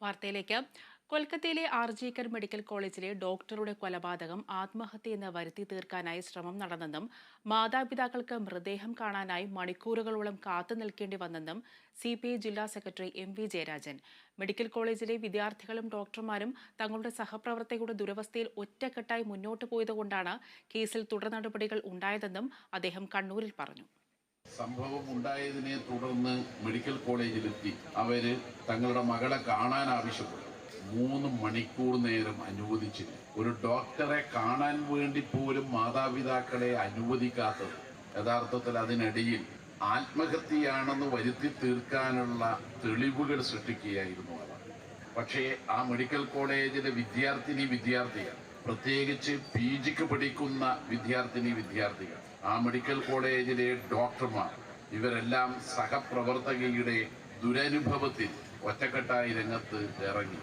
വാർത്തയിലേക്ക്. കൊൽക്കത്തയിലെ ആർജിക്കർ മെഡിക്കൽ കോളേജിലെ ഡോക്ടറുടെ കൊലപാതകം ആത്മഹത്യയെന്ന് വരുത്തി തീർക്കാനായി ശ്രമം നടന്നെന്നും മാതാപിതാക്കൾക്ക് മൃതദേഹം കാണാനായി മണിക്കൂറുകളോളം കാത്തു നിൽക്കേണ്ടി വന്നെന്നും സി പി ഐ ജില്ലാ സെക്രട്ടറി എം വി ജയരാജൻ. മെഡിക്കൽ കോളേജിലെ വിദ്യാർത്ഥികളും ഡോക്ടർമാരും തങ്ങളുടെ സഹപ്രവർത്തകരുടെ ദുരവസ്ഥയിൽ ഒറ്റക്കെട്ടായി മുന്നോട്ട് പോയതുകൊണ്ടാണ് കേസിൽ തുടർ നടപടികൾ ഉണ്ടായതെന്നും അദ്ദേഹം കണ്ണൂരിൽ പറഞ്ഞു. സംഭവം ഉണ്ടായതിനെ തുടർന്ന് മെഡിക്കൽ കോളേജിലെത്തി അവർ തങ്ങളുടെ മകളെ കാണാൻ ആവശ്യപ്പെട്ടു. മൂന്ന് മണിക്കൂർ നേരം അനുവദിച്ചില്ല. ഒരു ഡോക്ടറെ കാണാൻ വേണ്ടി പോലും മാതാപിതാക്കളെ അനുവദിക്കാത്തത്. യഥാർത്ഥത്തിൽ അതിനിടയിൽ ആത്മഹത്യയാണെന്ന് വരുത്തി തീർക്കാനുള്ള തെളിവുകൾ സൃഷ്ടിക്കുകയായിരുന്നു അവർ. പക്ഷേ ആ മെഡിക്കൽ കോളേജിലെ വിദ്യാർത്ഥിനി വിദ്യാർത്ഥികൾ പ്രത്യേകിച്ച് പി ജിക്ക് പഠിക്കുന്ന വിദ്യാർത്ഥിനി വിദ്യാർത്ഥികൾ ആ മെഡിക്കൽ കോളേജിലെ ഡോക്ടർമാർ ഇവരെല്ലാം സഹപ്രവർത്തകയുടെ ദുരനുഭവത്തിൽ ഒറ്റക്കെട്ടായി രംഗത്ത് ഇറങ്ങി.